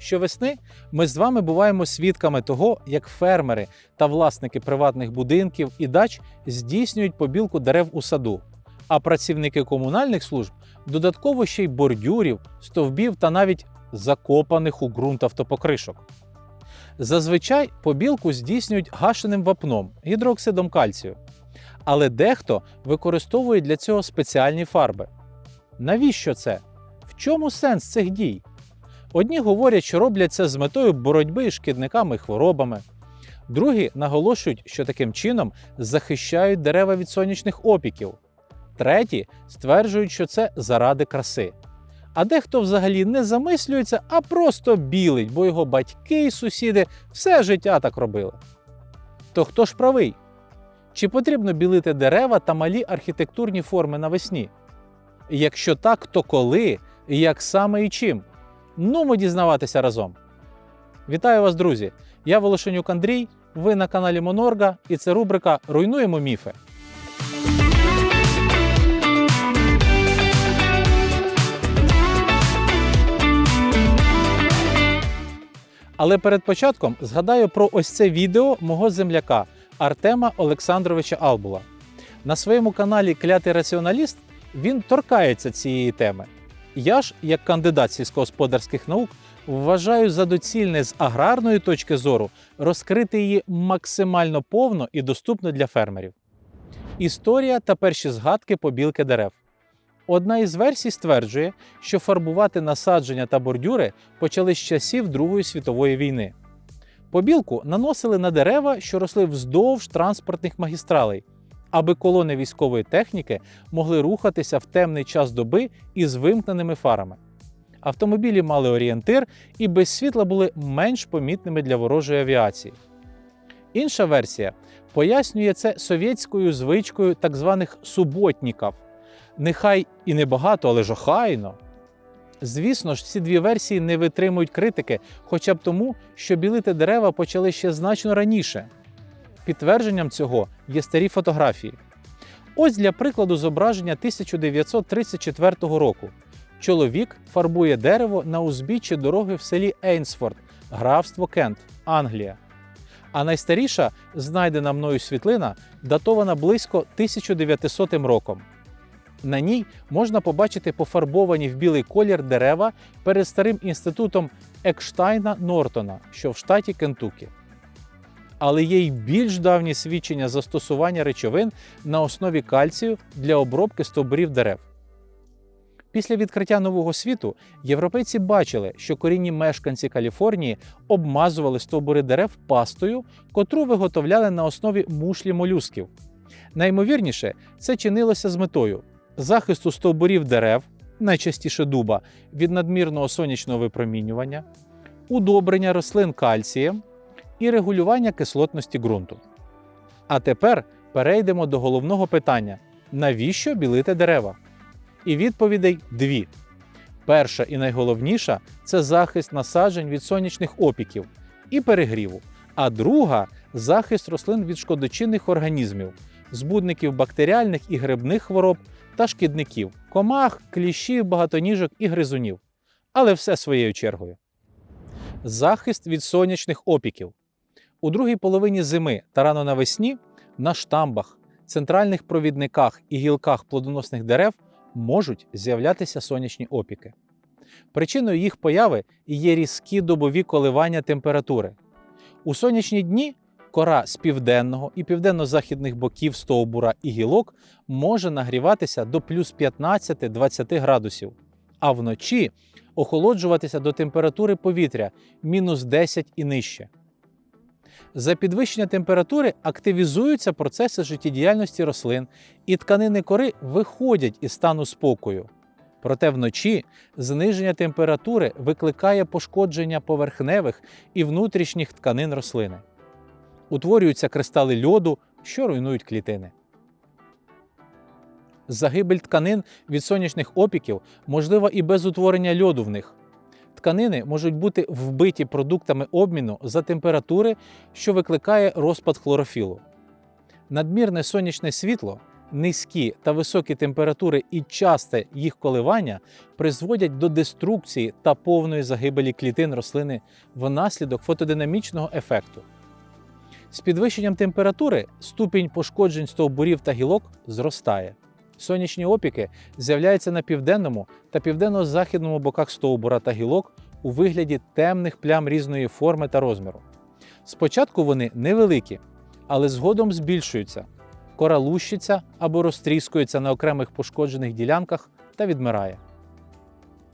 Щовесни ми з вами буваємо свідками того, як фермери та власники приватних будинків і дач здійснюють побілку дерев у саду, а працівники комунальних служб додатково ще й бордюрів, стовбів та навіть закопаних у ґрунт автопокришок. Зазвичай побілку здійснюють гашеним вапном, гідроксидом кальцію. Але дехто використовує для цього спеціальні фарби. Навіщо це? В чому сенс цих дій? Одні говорять, що роблять це з метою боротьби з шкідниками і хворобами. Другі наголошують, що таким чином захищають дерева від сонячних опіків. Треті стверджують, що це заради краси. А дехто взагалі не замислюється, а просто білить, бо його батьки і сусіди все життя так робили. То хто ж правий? Чи потрібно білити дерева та малі архітектурні форми навесні? Якщо так, то коли, як саме і чим? Ну, ми дізнаватися разом. Вітаю вас, друзі! Я Волошенюк Андрій, ви на каналі Монорга, і це рубрика Руйнуємо міфи. Але перед початком згадаю про ось це відео мого земляка Артема Олександровича Албула. На своєму каналі Клятий раціоналіст він торкається цієї теми. Я ж, як кандидат сільськогосподарських наук, вважаю за доцільне з аграрної точки зору розкрити її максимально повно і доступно для фермерів. Історія та перші згадки побілки дерев. Одна із версій стверджує, що фарбувати насадження та бордюри почали з часів Другої світової війни. Побілку наносили на дерева, що росли вздовж транспортних магістралей, аби колони військової техніки могли рухатися в темний час доби із вимкненими фарами. Автомобілі мали орієнтир і без світла були менш помітними для ворожої авіації. Інша версія пояснює це совєтською звичкою так званих суботніків. Нехай і небагато, але ж охайно. Звісно ж, ці дві версії не витримують критики, хоча б тому, що білити дерева почали ще значно раніше. Підтвердженням цього є старі фотографії. Ось для прикладу зображення 1934 року. Чоловік фарбує дерево на узбіччі дороги в селі Ейнсфорд, графство Кент, Англія. А найстаріша знайдена мною світлина датована близько 1900 роком. На ній можна побачити пофарбовані в білий колір дерева перед старим інститутом Екштайна Нортона, що в штаті Кентукі. Але є й більш давні свідчення застосування речовин на основі кальцію для обробки стовбурів дерев. Після відкриття нового світу європейці бачили, що корінні мешканці Каліфорнії обмазували стовбури дерев пастою, котру виготовляли на основі мушлі молюсків. Наймовірніше, це чинилося з метою захисту стовбурів дерев, найчастіше дуба, від надмірного сонячного випромінювання, удобрення рослин кальцієм і регулювання кислотності ґрунту. А тепер перейдемо до головного питання: навіщо білити дерева? І відповідей дві. Перша і найголовніша це захист насаджень від сонячних опіків і перегріву. А друга захист рослин від шкодочинних організмів, збудників бактеріальних і грибних хвороб та шкідників, комах, кліщів, багатоніжок і гризунів. Але все своєю чергою. Захист від сонячних опіків. У другій половині зими та рано навесні на штамбах, центральних провідниках і гілках плодоносних дерев можуть з'являтися сонячні опіки. Причиною їх появи є різкі добові коливання температури. У сонячні дні кора з південного і південно-західних боків стовбура і гілок може нагріватися до плюс 15-20 градусів, а вночі охолоджуватися до температури повітря мінус 10 і нижче. За підвищення температури активізуються процеси життєдіяльності рослин, і тканини кори виходять із стану спокою. Проте вночі зниження температури викликає пошкодження поверхневих і внутрішніх тканин рослини. Утворюються кристали льоду, що руйнують клітини. Загибель тканин від сонячних опіків можлива і без утворення льоду в них. Тканини можуть бути вбиті продуктами обміну за температури, що викликає розпад хлорофілу. Надмірне сонячне світло низькі та високі температури і часте їх коливання призводять до деструкції та повної загибелі клітин рослини внаслідок фотодинамічного ефекту. З підвищенням температури ступінь пошкоджень стовбурів та гілок зростає. Сонячні опіки з'являються на південному та південно-західному боках стовбура та гілок у вигляді темних плям різної форми та розміру. Спочатку вони невеликі, але згодом збільшуються, кора лущиться або розтріскується на окремих пошкоджених ділянках та відмирає.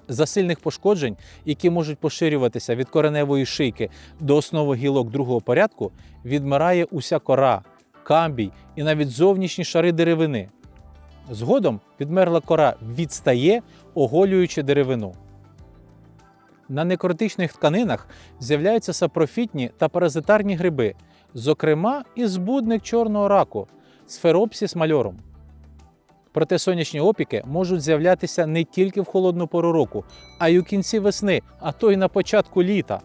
За сильних пошкоджень, які можуть поширюватися від кореневої шийки до основи гілок другого порядку, відмирає уся кора, камбій і навіть зовнішні шари деревини. Згодом відмерла кора відстає, оголюючи деревину. На некротичних тканинах з'являються сапрофітні та паразитарні гриби, зокрема і збудник чорного раку сферопсіс мальорум. Проте сонячні опіки можуть з'являтися не тільки в холодну пору року, а й у кінці весни, а то й на початку літа.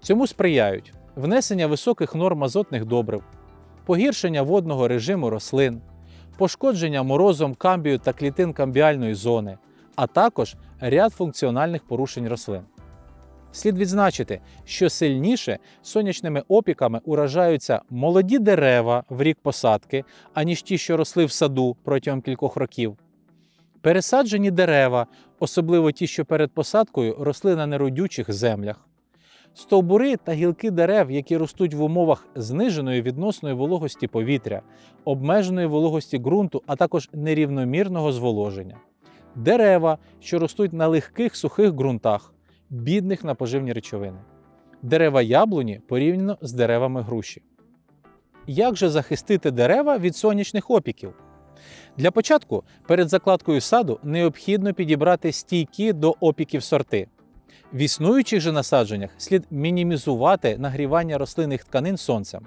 Цьому сприяють внесення високих норм азотних добрив, погіршення водного режиму рослин, пошкодження морозом камбію та клітин камбіальної зони, а також ряд функціональних порушень рослин. Слід відзначити, що сильніше сонячними опіками уражаються молоді дерева в рік посадки, аніж ті, що росли в саду протягом кількох років. Пересаджені дерева, особливо ті, що перед посадкою росли на неродючих землях. Стовбури та гілки дерев, які ростуть в умовах зниженої відносної вологості повітря, обмеженої вологості ґрунту, а також нерівномірного зволоження. Дерева, що ростуть на легких сухих ґрунтах, бідних на поживні речовини. Дерева яблуні порівняно з деревами груші. Як же захистити дерева від сонячних опіків? Для початку перед закладкою саду необхідно підібрати стійкі до опіків сорти. В існуючих же насадженнях слід мінімізувати нагрівання рослинних тканин сонцем.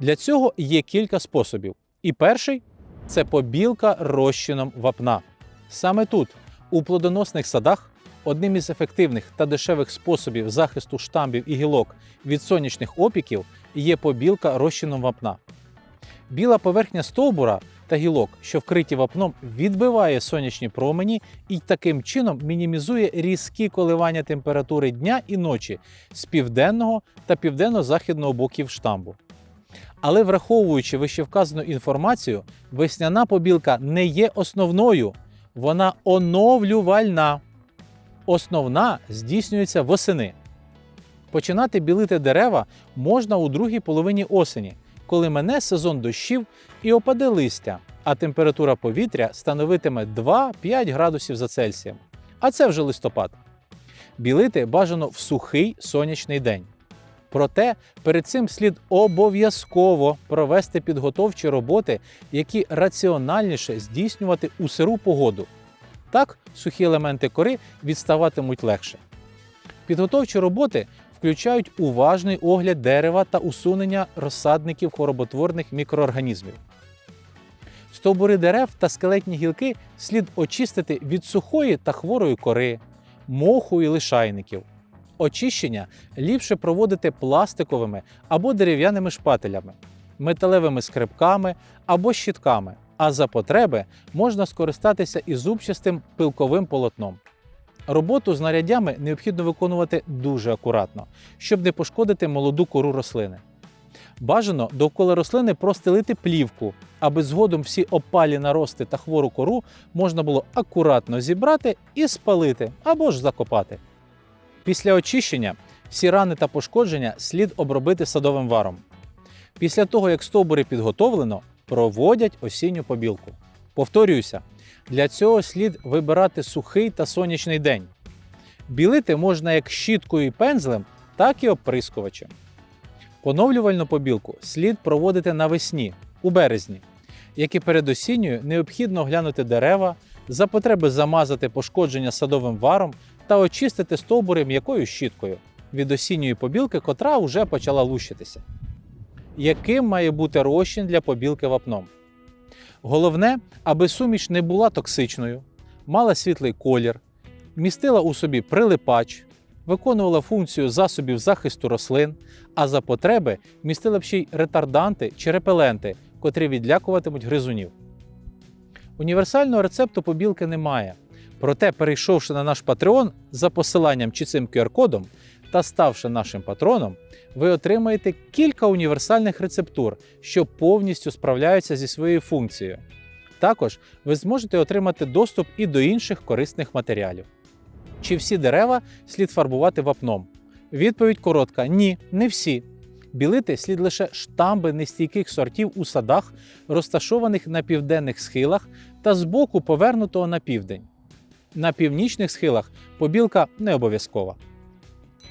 Для цього є кілька способів. І перший це побілка розчином вапна. Саме тут, у плодоносних садах, одним із ефективних та дешевих способів захисту штамбів і гілок від сонячних опіків є побілка розчином вапна. Біла поверхня стовбура та гілок, що вкриті вапном, відбиває сонячні промені і таким чином мінімізує різкі коливання температури дня і ночі з південного та південно-західного боків штамбу. Але враховуючи вищевказану інформацію, весняна побілка не є основною, вона оновлювальна. Основна здійснюється восени. Починати білити дерева можна у другій половині осені, коли мене сезон дощів і опаде листя, а температура повітря становитиме 2-5 градусів за Цельсієм. А це вже листопад. Білити бажано в сухий сонячний день. Проте перед цим слід обов'язково провести підготовчі роботи, які раціональніше здійснювати у сиру погоду. Так сухі елементи кори відставатимуть легше. Підготовчі роботи включають уважний огляд дерева та усунення розсадників хвороботворних мікроорганізмів. Стовбури дерев та скелетні гілки слід очистити від сухої та хворої кори, моху і лишайників. Очищення ліпше проводити пластиковими або дерев'яними шпателями, металевими скребками або щітками, а за потреби можна скористатися і зубчастим пилковим полотном. Роботу з нарядями необхідно виконувати дуже акуратно, щоб не пошкодити молоду кору рослини. Бажано довкола рослини простелити плівку, аби згодом всі опалі нарости та хвору кору можна було акуратно зібрати і спалити або ж закопати. Після очищення всі рани та пошкодження слід обробити садовим варом. Після того, як стовбури підготовлено, проводять осінню побілку. Повторююся, для цього слід вибирати сухий та сонячний день. Білити можна як щіткою і пензлем, так і оприскувачем. Поновлювальну побілку слід проводити навесні, у березні, як і перед осінньою необхідно оглянути дерева, за потреби замазати пошкодження садовим варом та очистити стовбури м'якою щіткою від осінньої побілки, котра вже почала лущитися. Яким має бути розчин для побілки вапном? Головне, аби суміш не була токсичною, мала світлий колір, містила у собі прилипач, виконувала функцію засобів захисту рослин, а за потреби містила б ще й ретарданти чи репеленти, котрі відлякуватимуть гризунів. Універсального рецепту побілки немає. Проте, перейшовши на наш Patreon за посиланням чи цим QR-кодом та ставши нашим патроном, ви отримаєте кілька універсальних рецептур, що повністю справляються зі своєю функцією. Також ви зможете отримати доступ і до інших корисних матеріалів. Чи всі дерева слід фарбувати вапном? Відповідь коротка: ні, не всі. Білити слід лише штамби нестійких сортів у садах, розташованих на південних схилах та збоку повернутого на південь. На північних схилах побілка не обов'язкова.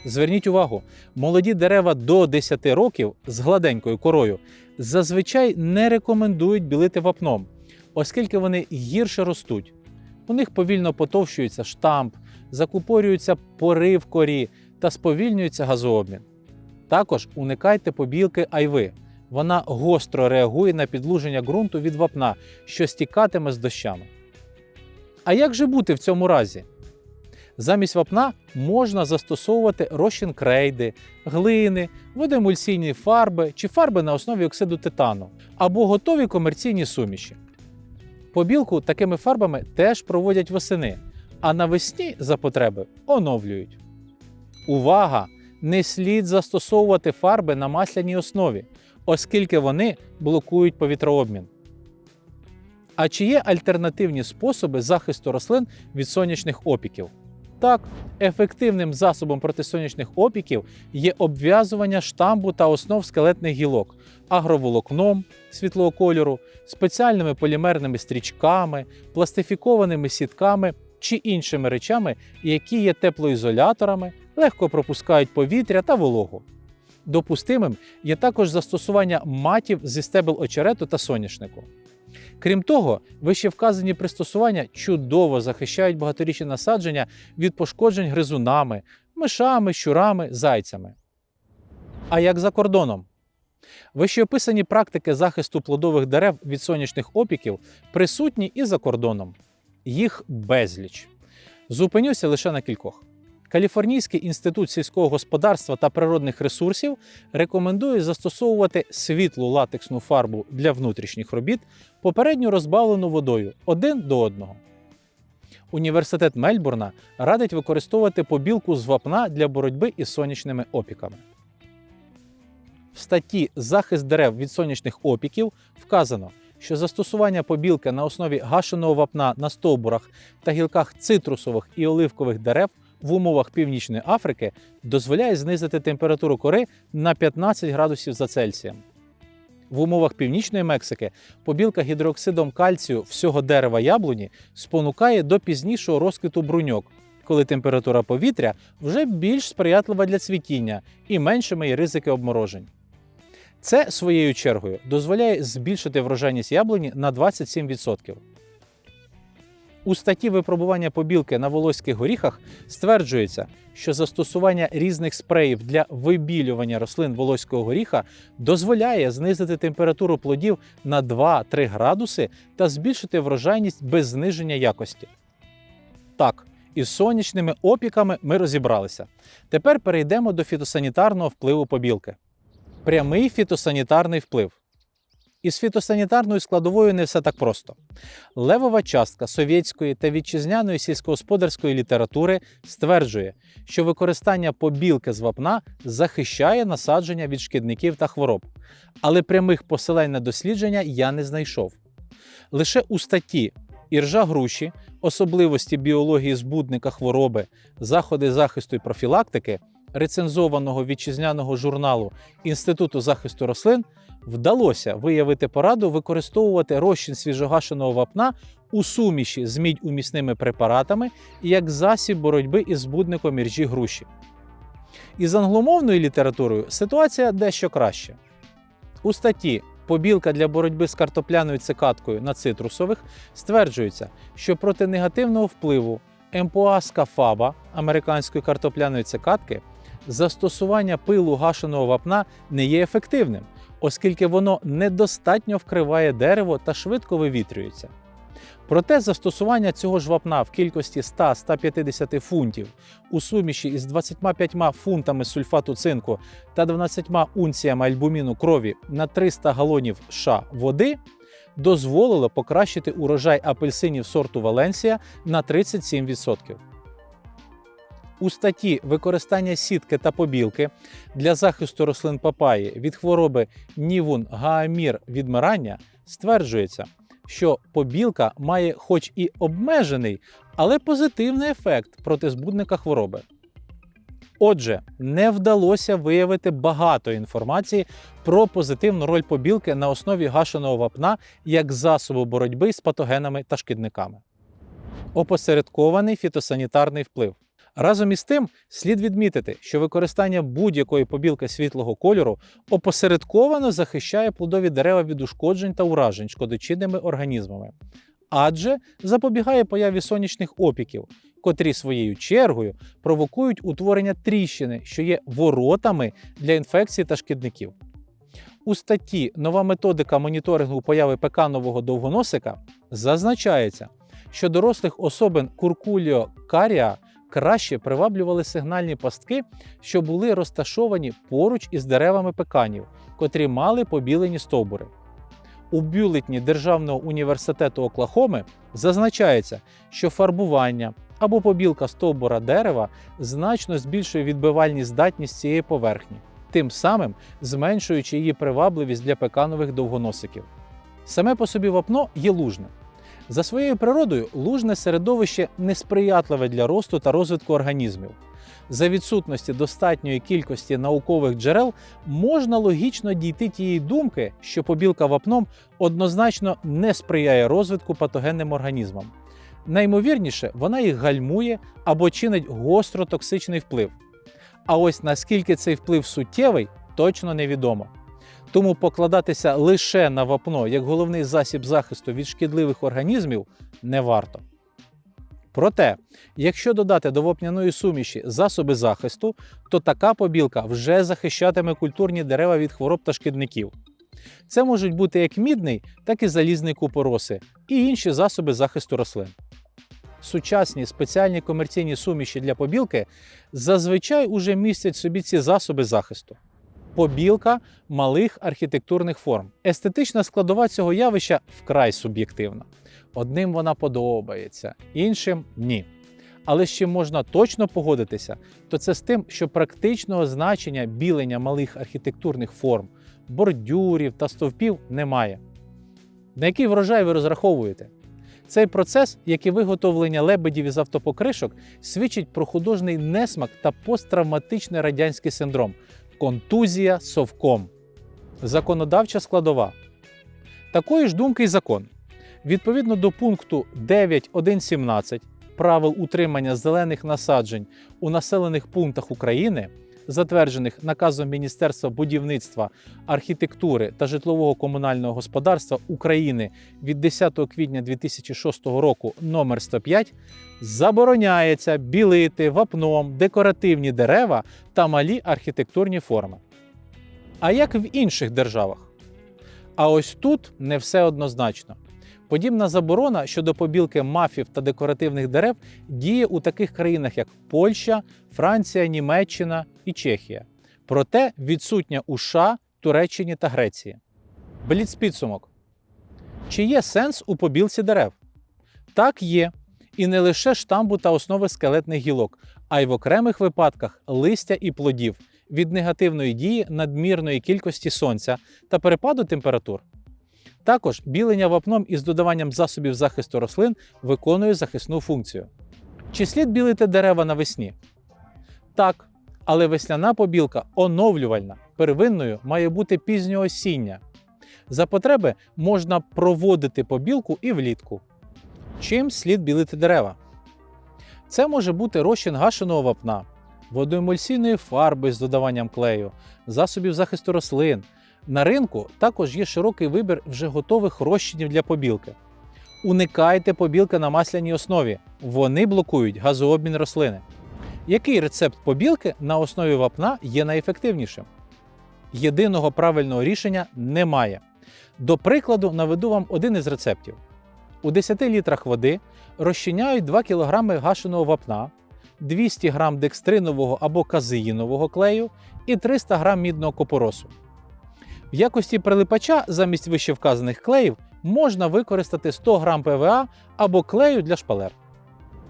Зверніть увагу, молоді дерева до 10 років з гладенькою корою зазвичай не рекомендують білити вапном, оскільки вони гірше ростуть. У них повільно потовщується штамп, закупорюються пори в корі та сповільнюється газообмін. Також уникайте побілки айви. Вона гостро реагує на підлуження ґрунту від вапна, що стікатиме з дощами. А як же бути в цьому разі? Замість вапна можна застосовувати розчин крейди, глини, водоемульсійні фарби чи фарби на основі оксиду титану або готові комерційні суміші. Побілку такими фарбами теж проводять восени, а навесні за потреби оновлюють. Увага! Не слід застосовувати фарби на масляній основі, оскільки вони блокують повітрообмін. А чи є альтернативні способи захисту рослин від сонячних опіків? Так, ефективним засобом проти сонячних опіків є обв'язування штамбу та основ скелетних гілок агроволокном світлого кольору, спеціальними полімерними стрічками, пластифікованими сітками чи іншими речами, які є теплоізоляторами, легко пропускають повітря та вологу. Допустимим є також застосування матів зі стебел очерету та соняшнику. Крім того, вище вказані пристосування чудово захищають багаторічні насадження від пошкоджень гризунами, мишами, щурами, зайцями. А як за кордоном? Вищеописані практики захисту плодових дерев від сонячних опіків присутні і за кордоном. Їх безліч. Зупинюся лише на кількох. Каліфорнійський інститут сільського господарства та природних ресурсів рекомендує застосовувати світлу латексну фарбу для внутрішніх робіт, попередньо розбавлену водою один до одного. Університет Мельбурна радить використовувати побілку з вапна для боротьби із сонячними опіками. В статті Захист дерев від сонячних опіків вказано, що застосування побілки на основі гашеного вапна на стовбурах та гілках цитрусових і оливкових дерев в умовах Північної Африки дозволяє знизити температуру кори на 15 градусів за Цельсієм. В умовах Північної Мексики побілка гідроксидом кальцію всього дерева яблуні спонукає до пізнішого розквіту бруньок, коли температура повітря вже більш сприятлива для цвітіння і меншими ризики обморожень. Це своєю чергою дозволяє збільшити врожайність яблуні на 27%. У статті випробування побілки на волоських горіхах стверджується, що застосування різних спреїв для вибілювання рослин волоського горіха дозволяє знизити температуру плодів на 2-3 градуси та збільшити врожайність без зниження якості. Так, із сонячними опіками ми розібралися. Тепер перейдемо до фітосанітарного впливу побілки. Прямий фітосанітарний вплив. Із фітосанітарною складовою не все так просто. Левова частка совєтської та вітчизняної сільськогосподарської літератури стверджує, що використання побілки з вапна захищає насадження від шкідників та хвороб, але прямих посилань на дослідження я не знайшов. Лише у статті Іржа груші, особливості біології збудника хвороби, заходи захисту і профілактики, рецензованого вітчизняного журналу Інституту захисту рослин вдалося виявити пораду використовувати розчин свіжогашеного вапна у суміші з мідь-умісними препаратами як засіб боротьби із збудником іржі груші. Із англомовною літературою ситуація дещо краща. У статті Побілка для боротьби з картопляною цикаткою на цитрусових стверджується, що проти негативного впливу МПОА скафаба американської картопляної цикатки застосування пилу гашеного вапна не є ефективним, оскільки воно недостатньо вкриває дерево та швидко вивітрюється. Проте застосування цього ж вапна в кількості 100-150 фунтів у суміші із 25 фунтами сульфату цинку та 12 унціями альбуміну крові на 300 галонів США води дозволило покращити урожай апельсинів сорту Валенсія на 37%. У статті використання сітки та побілки для захисту рослин папаї від хвороби нівун гаамір відмирання стверджується, що побілка має хоч і обмежений, але позитивний ефект проти збудника хвороби. Отже, не вдалося виявити багато інформації про позитивну роль побілки на основі гашеного вапна як засобу боротьби з патогенами та шкідниками. Опосередкований фітосанітарний вплив. Разом із тим, слід відмітити, що використання будь-якої побілки світлого кольору опосередковано захищає плодові дерева від ушкоджень та уражень шкодочинними організмами, адже запобігає появі сонячних опіків, котрі своєю чергою провокують утворення тріщини, що є воротами для інфекцій та шкідників. У статті Нова методика моніторингу появи пеканового довгоносика зазначається, що дорослих особин куркуліо карія краще приваблювали сигнальні пастки, що були розташовані поруч із деревами пеканів, котрі мали побілені стовбури. У бюлетні Державного університету Оклахоми зазначається, що фарбування або побілка стовбура дерева значно збільшує відбивальні здатність цієї поверхні, тим самим зменшуючи її привабливість для пеканових довгоносиків. Саме по собі вапно є лужним. За своєю природою лужне середовище несприятливе для росту та розвитку організмів. За відсутності достатньої кількості наукових джерел можна логічно дійти тієї думки, що побілка вапном однозначно не сприяє розвитку патогенним організмам. Наймовірніше, вона їх гальмує або чинить гостро токсичний вплив. А ось наскільки цей вплив суттєвий, точно невідомо. Тому покладатися лише на вапно як головний засіб захисту від шкідливих організмів не варто. Проте, якщо додати до вапняної суміші засоби захисту, то така побілка вже захищатиме культурні дерева від хвороб та шкідників. Це можуть бути як мідний, так і залізний купороси і інші засоби захисту рослин. Сучасні спеціальні комерційні суміші для побілки зазвичай уже містять собі ці засоби захисту побілка малих архітектурних форм. Естетична складова цього явища вкрай суб'єктивна. Одним вона подобається, іншим ні. Але чим можна точно погодитися, то це з тим, що практичного значення білення малих архітектурних форм, бордюрів та стовпів немає. На який врожай ви розраховуєте? Цей процес, як і виготовлення лебедів із автопокришок, свідчить про художній несмак та посттравматичний радянський синдром, контузія совком. Законодавча складова. Такої ж думки й закон. Відповідно до пункту 9.1.17 правил утримання зелених насаджень у населених пунктах України, затверджених наказом Міністерства будівництва, архітектури та житлового комунального господарства України від 10 квітня 2006 року номер 105 забороняється білити вапном декоративні дерева та малі архітектурні форми. А як в інших державах? А ось тут не все однозначно. Подібна заборона щодо побілки мафів та декоративних дерев діє у таких країнах, як Польща, Франція, Німеччина і Чехія. Проте відсутня у США, Туреччині та Греції. Бліц підсумок. Чи є сенс у побілці дерев? Так є. І не лише штамбу та основи скелетних гілок, а й в окремих випадках листя і плодів від негативної дії надмірної кількості сонця та перепаду температур. Також білення вапном із додаванням засобів захисту рослин виконує захисну функцію. Чи слід білити дерева навесні? Так, але весняна побілка оновлювальна, первинною має бути пізньоосіння. За потреби можна проводити побілку і влітку. Чим слід білити дерева? Це може бути розчин гашеного вапна, водоемульсійної фарби з додаванням клею, засобів захисту рослин. На ринку також є широкий вибір вже готових розчинів для побілки. Уникайте побілки на масляній основі, вони блокують газообмін рослини. Який рецепт побілки на основі вапна є найефективнішим? Єдиного правильного рішення немає. До прикладу, наведу вам один із рецептів. У 10 літрах води розчиняють 2 кг гашеного вапна, 200 г декстринового або казеїнового клею і 300 г мідного копоросу. В якості прилипача замість вищевказаних клеїв можна використати 100 г ПВА або клею для шпалер.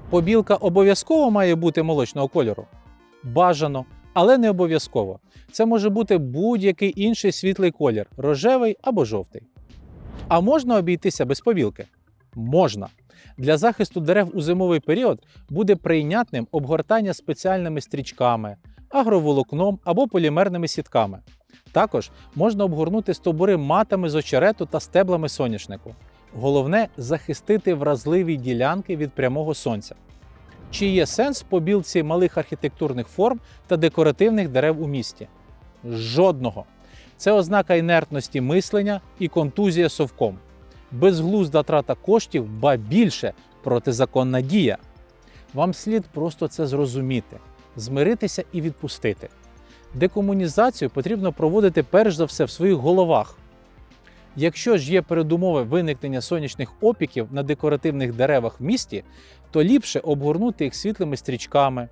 Побілка обов'язково має бути молочного кольору. Бажано, але не обов'язково. Це може бути будь-який інший світлий колір рожевий або жовтий. А можна обійтися без побілки? Можна. Для захисту дерев у зимовий період буде прийнятним обгортання спеціальними стрічками, агроволокном або полімерними сітками. Також можна обгорнути стовбури матами з очерету та стеблами соняшнику. Головне захистити вразливі ділянки від прямого сонця. Чи є сенс побілці малих архітектурних форм та декоративних дерев у місті? Жодного. Це ознака інертності мислення і контузія совком. Безглузда трата коштів, ба більше протизаконна дія. Вам слід просто це зрозуміти, змиритися і відпустити. Декомунізацію потрібно проводити перш за все в своїх головах. Якщо ж є передумови виникнення сонячних опіків на декоративних деревах в місті, то ліпше обгорнути їх світлими стрічками,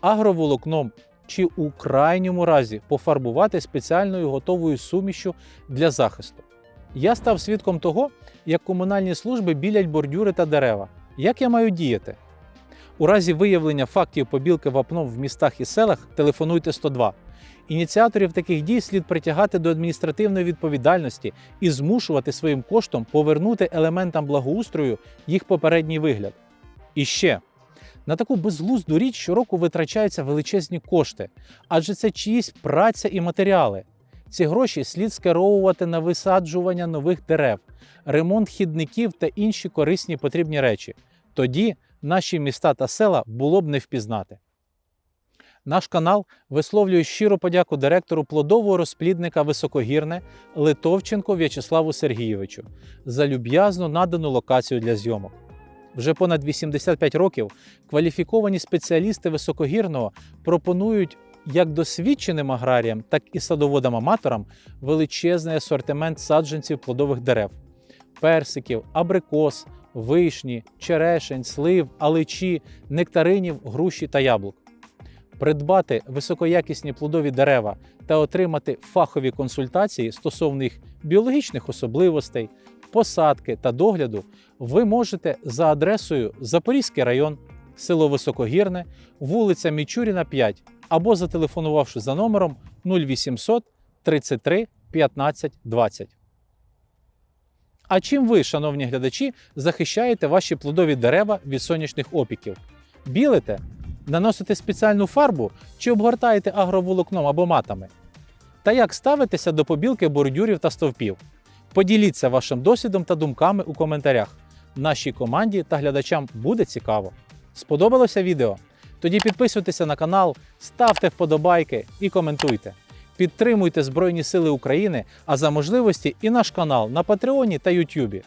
агроволокном чи у крайньому разі пофарбувати спеціальною готовою сумішю для захисту. Я став свідком того, як комунальні служби білять бордюри та дерева. Як я маю діяти? У разі виявлення фактів побілки вапном в містах і селах телефонуйте 102. Ініціаторів таких дій слід притягати до адміністративної відповідальності і змушувати своїм коштом повернути елементам благоустрою їх попередній вигляд. І ще на таку безглузду річ щороку витрачаються величезні кошти, адже це чиїсь праця і матеріали. Ці гроші слід скеровувати на висаджування нових дерев, ремонт хідників та інші корисні потрібні речі. Тоді наші міста та села було б не впізнати. Наш канал висловлює щиру подяку директору плодового розплідника Високогірне Литовченко В'ячеславу Сергійовичу за люб'язно надану локацію для зйомок. Вже понад 85 років кваліфіковані спеціалісти високогірного пропонують як досвідченим аграріям, так і садоводам-аматорам величезний асортимент саджанців плодових дерев, персиків, абрикос, вишні, черешень, слив, аличі, нектаринів, груші та яблук. Придбати високоякісні плодові дерева та отримати фахові консультації стосовно їх біологічних особливостей, посадки та догляду ви можете за адресою Запорізький район, село Високогірне, вулиця Мічуріна, 5 або зателефонувавши за номером 0800 33 15 20. А чим ви, шановні глядачі, захищаєте ваші плодові дерева від сонячних опіків? Білите? Наносите спеціальну фарбу чи обгортаєте агроволокном або матами? Та як ставитеся до побілки бордюрів та стовпів? Поділіться вашим досвідом та думками у коментарях. Нашій команді та глядачам буде цікаво. Сподобалося відео? Тоді підписуйтеся на канал, ставте вподобайки і коментуйте. Підтримуйте Збройні Сили України, а за можливості і наш канал на Патреоні та Ютубі.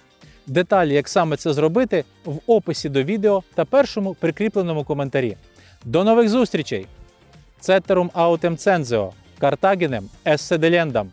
Деталі, як саме це зробити, в описі до відео та першому прикріпленому коментарі. До нових зустрічей! Цетерум аутем цензео, esse delendam.